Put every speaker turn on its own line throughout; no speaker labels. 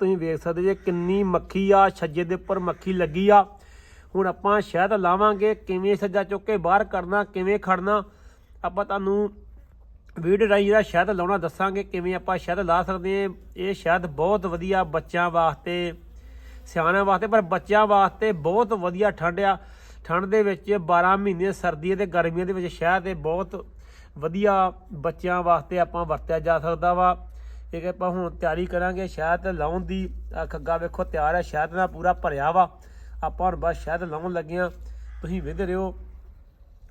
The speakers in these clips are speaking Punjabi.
ਤੁਸੀਂ ਵੇਖ ਸਕਦੇ ਜੇ ਕਿੰਨੀ ਮੱਖੀ ਆ, ਛੱਜੇ ਦੇ ਉੱਪਰ ਮੱਖੀ ਲੱਗੀ ਆ। ਹੁਣ ਆਪਾਂ ਸ਼ਹਿਦ ਲਾਵਾਂਗੇ, ਕਿਵੇਂ ਸੱਜਾ ਚੁੱਕ ਕੇ ਬਾਹਰ ਕਰਨਾ ਕਿਵੇਂ ਖੜਨਾ, ਆਪਾਂ ਤੁਹਾਨੂੰ ਵੀਡੀਓ ਰਾਹੀਂ ਜਿਹੜਾ ਸ਼ਹਿਦ ਲਾਉਣਾ ਦੱਸਾਂਗੇ, ਕਿਵੇਂ ਆਪਾਂ ਸ਼ਹਿਦ ਲਾ ਸਕਦੇ ਹਾਂ। ਇਹ ਸ਼ਹਿਦ ਬਹੁਤ ਵਧੀਆ ਬੱਚਿਆਂ ਵਾਸਤੇ, ਸਿਆਣਿਆਂ ਵਾਸਤੇ, ਪਰ ਬੱਚਿਆਂ ਵਾਸਤੇ ਬਹੁਤ ਵਧੀਆ ਠੰਡ ਆ। ਠੰਡ ਦੇ ਵਿੱਚ 12 ਮਹੀਨੇ ਸਰਦੀ ਤੇ ਗਰਮੀਆਂ ਦੇ ਵਿੱਚ ਸ਼ਹਿਦ ਇਹ ਬਹੁਤ ਵਧੀਆ ਬੱਚਿਆਂ ਵਾਸਤੇ ਆਪਾਂ ਵਰਤਿਆ ਜਾ ਸਕਦਾ ਵਾ। ਇਹ ਕਿ ਆਪਾਂ ਹੁਣ ਤਿਆਰੀ ਕਰਾਂਗੇ ਸ਼ਹਿਦ ਲਾਉਣ ਦੀ। ਖੱਗਾ ਵੇਖੋ, ਤਿਆਰ ਹੈ ਸ਼ਹਿਦ ਨਾਲ ਪੂਰਾ ਭਰਿਆ ਵਾ। ਆਪਾਂ ਹੁਣ ਬਸ ਸ਼ਹਿਦ ਲਾਉਣ ਲੱਗੇ ਆ। ਤੁਸੀਂ ਵੇਚਦੇ ਰਹੇ ਹੋ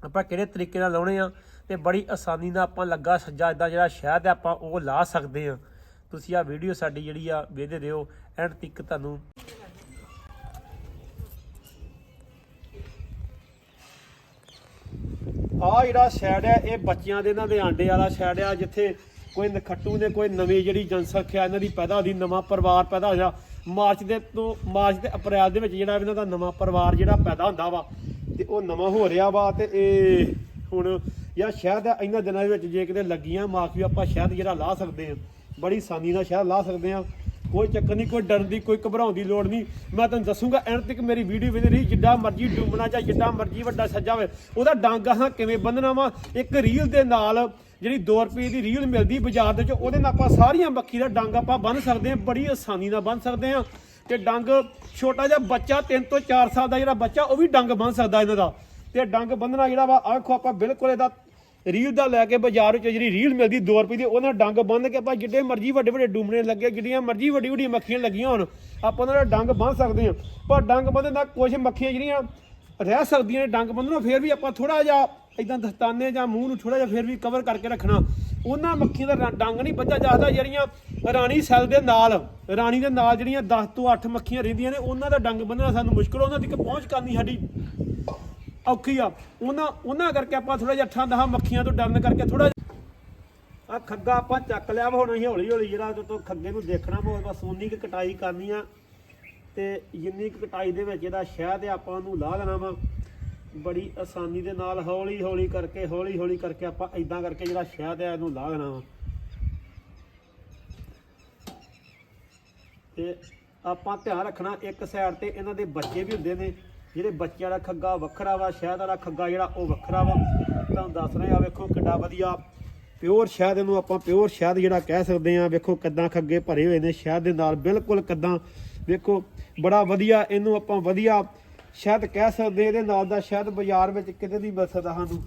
ਆਪਾਂ ਕਿਹੜੇ ਤਰੀਕੇ ਨਾਲ ਲਾਉਣੇ ਆ ਤੇ ਬੜੀ ਆਸਾਨੀ ਨਾਲ ਆਪਾਂ ਲੱਗਾ ਸੱਜਾ ਇਦਾਂ ਜਿਹੜਾ ਸ਼ਹਿਦ ਹੈ ਆਪਾਂ ਉਹ ਲਾ ਸਕਦੇ ਆ। ਤੁਸੀਂ ਆ ਵੀਡੀਓ ਸਾਡੀ ਜਿਹੜੀ ਆ, ਵੇਖਦੇ ਰਹੋ ਐਂਡ ਤੱਕ ਤੁਹਾਨੂੰ। ਆ ਜਿਹੜਾ ਸ਼ੈਡ ਹੈ, ਇਹ ਬੱਚਿਆਂ ਦੇ ਇਹਨਾਂ ਦੇ ਆਂਡੇ ਵਾਲਾ ਸ਼ੈਡ ਆ ਜਿੱਥੇ ਕੋਈ ਨਖੱਟੂ ਨੇ ਕੋਈ ਨਵੀਂ ਜਿਹੜੀ ਜਨਸੰਖਿਆ, ਇਹਨਾਂ ਦੀ ਪੈਦਾ ਹੁੰਦੀ ਨਵਾਂ ਪਰਿਵਾਰ ਪੈਦਾ ਹੋਇਆ। ਮਾਰਚ ਦੇ ਤੋਂ, ਮਾਰਚ ਤੇ ਅਪ੍ਰੈਲ ਦੇ ਵਿੱਚ ਜਿਹੜਾ ਇਹਨਾਂ ਦਾ ਨਵਾਂ ਪਰਿਵਾਰ ਜਿਹੜਾ ਪੈਦਾ ਹੁੰਦਾ ਵਾ, ਤੇ ਉਹ ਨਵਾਂ ਹੋ ਰਿਹਾ ਵਾ, ਤੇ ਇਹ ਹੁਣ ਜਾਂ ਸ਼ਹਿਦ ਇਹਨਾਂ ਦਿਨਾਂ ਦੇ ਵਿੱਚ ਜੇ ਕਿਤੇ ਲੱਗੀਆਂ ਮਾਖੀ ਆਪਾਂ ਸ਼ਹਿਦ ਜਿਹੜਾ ਲਾ ਸਕਦੇ ਆ ਬੜੀ ਆਸਾਨੀ ਨਾਲ ਸ਼ਹਿਦ ਲਾ ਸਕਦੇ ਆ ਕੋਈ ਚੱਕਰ ਨਹੀਂ, ਕੋਈ ਡਰਨ ਦੀ, ਕੋਈ ਘਬਰਾਉਣ ਦੀ ਲੋੜ ਨਹੀਂ। ਮੈਂ ਤੁਹਾਨੂੰ ਦੱਸੂਗਾ ਐਂਡ ਤੱਕ ਮੇਰੀ ਵੀਡੀਓ ਵੇਖ ਰਹੀ, ਜਿੱਡਾ ਮਰਜ਼ੀ ਡੁੱਬਣਾ ਜਾਂ ਜਿੱਡਾ ਮਰਜ਼ੀ ਵੱਡਾ ਸੱਜਾ ਹੋਵੇ, ਉਹਦਾ ਡੰਗ ਹਾਂ ਕਿਵੇਂ ਬੰਨਣਾ ਵਾ? ਇੱਕ ਰੀਲ ਦੇ ਨਾਲ ਜਿਹੜੀ 2 ਰੁਪਏ ਦੀ ਰੀਲ ਮਿਲਦੀ ਬਾਜ਼ਾਰ ਦੇ ਵਿੱਚ, ਉਹਦੇ ਨਾਲ ਆਪਾਂ ਸਾਰੀਆਂ ਮੱਖੀ ਦਾ ਡੰਗ ਆਪਾਂ ਬੰਨ ਸਕਦੇ ਹਾਂ, ਬੜੀ ਆਸਾਨੀ ਨਾਲ ਬੰਨ ਸਕਦੇ ਹਾਂ। ਤੇ ਡੰਗ ਛੋਟਾ ਜਿਹਾ ਬੱਚਾ 3 ਤੋਂ 4 ਸਾਲ ਦਾ ਜਿਹੜਾ ਬੱਚਾ, ਉਹ ਵੀ ਡੰਗ ਬੰਨ ਸਕਦਾ ਇਹਨਾਂ ਦਾ। ਤੇ ਡੰਗ ਬੰਨਣਾ ਜਿਹੜਾ ਵਾ ਆਖੋ ਆਪਾਂ ਬਿਲਕੁਲ ਇਹਦਾ ਰੀਲ ਦਾ ਲੈ ਕੇ ਬਾਜ਼ਾਰ ਵਿੱਚ ਜਿਹੜੀ ਰੀਲ ਮਿਲਦੀ 2 ਰੁਪਏ ਦੀ ਉਹਨਾਂ ਡੰਗ ਬੰਨ ਕੇ ਆਪਾਂ ਜਿੱਡੇ ਮਰਜ਼ੀ ਵੱਡੇ ਵੱਡੇ ਡੂਮਣੇ ਲੱਗੇ, ਜਿੱਡੀਆਂ ਮਰਜ਼ੀ ਵੱਡੀ ਵੱਡੀ ਮੱਖੀਆਂ ਲੱਗੀਆਂ ਹੋਣ, ਆਪਾਂ ਉਹਨਾਂ ਦਾ ਡੰਗ ਬੰਨ ਸਕਦੇ ਹਾਂ। ਪਰ ਡੰਗ ਬੰਨਣ ਦਾ ਕੁਝ ਮੱਖੀਆਂ ਜਿਹੜੀਆਂ ਰਹਿ ਸਕਦੀਆਂ ਨੇ, ਡੰਗ ਬੰਨਣੋਂ ਫਿਰ ਵੀ ਆਪਾਂ ਥੋੜਾ ਜਿਹਾ ਇਦਾਂ ਦਸਤਾਨੇ ਜਾਂ ਮੂੰਹ ਨੂੰ ਥੋੜਾ ਜਿਹਾ ਫਿਰ ਵੀ ਕਵਰ ਕਰਕੇ ਰੱਖਣਾ। ਉਹਨਾਂ ਮੱਖੀਆਂ ਦਾ ਡੰਗ ਨਹੀਂ ਬੱਝਾ ਜਾਂਦਾ ਜਿਹੜੀਆਂ ਰਾਣੀ ਸੈੱਲ ਦੇ ਨਾਲ, ਰਾਣੀ ਦੇ ਨਾਲ ਜਿਹੜੀਆਂ 10 ਤੋਂ 8 ਮੱਖੀਆਂ ਰਹਿੰਦੀਆਂ ਨੇ, ਉਹਨਾਂ ਦਾ ਡੰਗ ਬੰਨਣਾ ਸਾਨੂੰ ਮੁਸ਼ਕਲ ਉਹਨਾਂ ਤੱਕ ਪਹੁੰਚ ਕਰਨੀ ਸਾਡੀ ਔਖੀ ਆ। ਉਹਨਾਂ ਉਹਨਾਂ ਕਰਕੇ ਆਪਾਂ ਥੋੜਾ ਜਿਹਾ ਅੱਠਾਂ ਦਹਾਂ ਮੱਖੀਆਂ ਤੋਂ ਡਰਨ ਕਰਕੇ ਥੋੜਾ ਆ ਖੱਗਾ ਆਪਾਂ ਚੱਕ ਲਿਆ ਵਾ, ਹੁਣ ਅਸੀਂ ਹੌਲੀ ਹੌਲੀ ਜਿਹੜਾ ਤੋਂ ਖੱਗੇ ਨੂੰ ਦੇਖਣਾ ਪਊ ਬਸ ਉਨੀ ਕੁ ਕਟਾਈ ਕਰਨੀ ਆ। ਤੇ ਜਿੰਨੀ ਕੁ ਕਟਾਈ ਦੇ ਵਿੱਚ ਇਹਦਾ ਸ਼ਹਿਦ ਆ, ਆਪਾਂ ਉਹਨੂੰ ਲਾ ਦੇਣਾ ਵਾ। ਬੜੀ ਆਸਾਨੀ ਦੇ ਨਾਲ ਹੌਲੀ ਹੌਲੀ ਕਰਕੇ, ਹੌਲੀ ਹੌਲੀ ਕਰਕੇ ਆਪਾਂ ਇਦਾਂ ਕਰਕੇ ਜਿਹੜਾ ਸ਼ਹਿਦ ਆ ਇਹਨੂੰ ਲਾ ਦੇਣਾ ਵਾ। ਤੇ ਆਪਾਂ ਧਿਆਨ ਰੱਖਣਾ, ਇੱਕ ਸਾਈਡ ਤੇ ਇਹਨਾਂ ਦੇ ਬੱਚੇ ਵੀ ਹੁੰਦੇ ਨੇ, ਜਿਹੜੇ ਬੱਚਿਆਂ ਦਾ ਖੱਗਾ ਵੱਖਰਾ ਵਾ, ਸ਼ਹਿਦ ਵਾਲਾ ਖੱਗਾ ਜਿਹੜਾ ਉਹ ਵੱਖਰਾ ਵਾ। ਤੁਹਾਨੂੰ ਦੱਸ ਰਹੇ ਆ, ਵੇਖੋ ਕਿੱਡਾ ਵਧੀਆ ਪਿਓਰ ਸ਼ਹਿਦ ਇਹਨੂੰ ਆਪਾਂ ਪਿਓਰ ਸ਼ਹਿਦ ਜਿਹੜਾ ਕਹਿ ਸਕਦੇ ਆ, ਵੇਖੋ ਕਿੱਦਾਂ ਖੱਗੇ ਭਰੇ ਹੋਏ ਨੇ ਸ਼ਹਿਦ ਦੇ ਨਾਲ, ਬਿਲਕੁਲ ਕਿੱਦਾਂ, ਵੇਖੋ ਬੜਾ ਵਧੀਆ ਇਹਨੂੰ ਆਪਾਂ ਵਧੀਆ ਸ਼ਾਇਦ ਕਹਿ ਸਕਦੇ ਇਹਦੇ ਨਾਲ ਦਾ ਸ਼ਾਇਦ ਬਾਜ਼ਾਰ ਵਿੱਚ ਕਿਤੇ ਨਹੀਂ ਮਿਲ ਸਕਦਾ ਸਾਨੂੰ।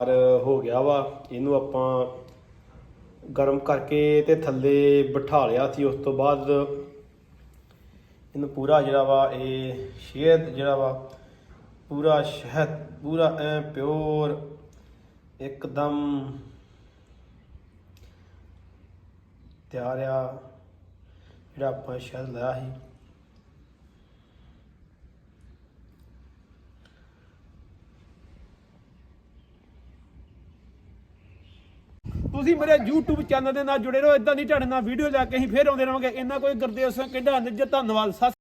ਪਰ ਹੋ ਗਿਆ ਵਾ, ਇਹਨੂੰ ਆਪਾਂ ਗਰਮ ਕਰਕੇ ਤੇ ਥੱਲੇ ਬਿਠਾ ਲਿਆ ਸੀ, ਉਸ ਤੋਂ ਬਾਅਦ ਇਹਨੂੰ ਪੂਰਾ ਜਿਹੜਾ ਵਾ, ਇਹ ਸ਼ਹਿਦ ਜਿਹੜਾ ਵਾ, ਪੂਰਾ ਸ਼ਹਿਦ, ਪੂਰਾ ਐ ਪਿਓਰ, ਇੱਕਦਮ ਤਿਆਰ ਆ, ਜਿਹੜਾ ਆਪਾਂ ਸ਼ਹਿਦ ਲਾਇਆ ਸੀ। ਤੁਸੀਂ ਮੇਰੇ YouTube ਚੈਨਲ ਦੇ ਨਾਲ ਜੁੜੇ ਰਹੋ ਇਦਾਂ ਦੀ ਤੁਹਾਡੇ ਨਾਲ ਵੀਡੀਓ ਲੈ ਕੇ ਅਸੀਂ ਫੇਰ ਆਉਂਦੇ ਰਹਾਂਗੇ। ਇੰਨਾ ਕੋਈ ਗੁਰਦੇਵ ਸਿੰਘ ਕਹਿੰਦਾ ਨਿੱਜਤ, ਧੰਨਵਾਦ। ਸਤਿ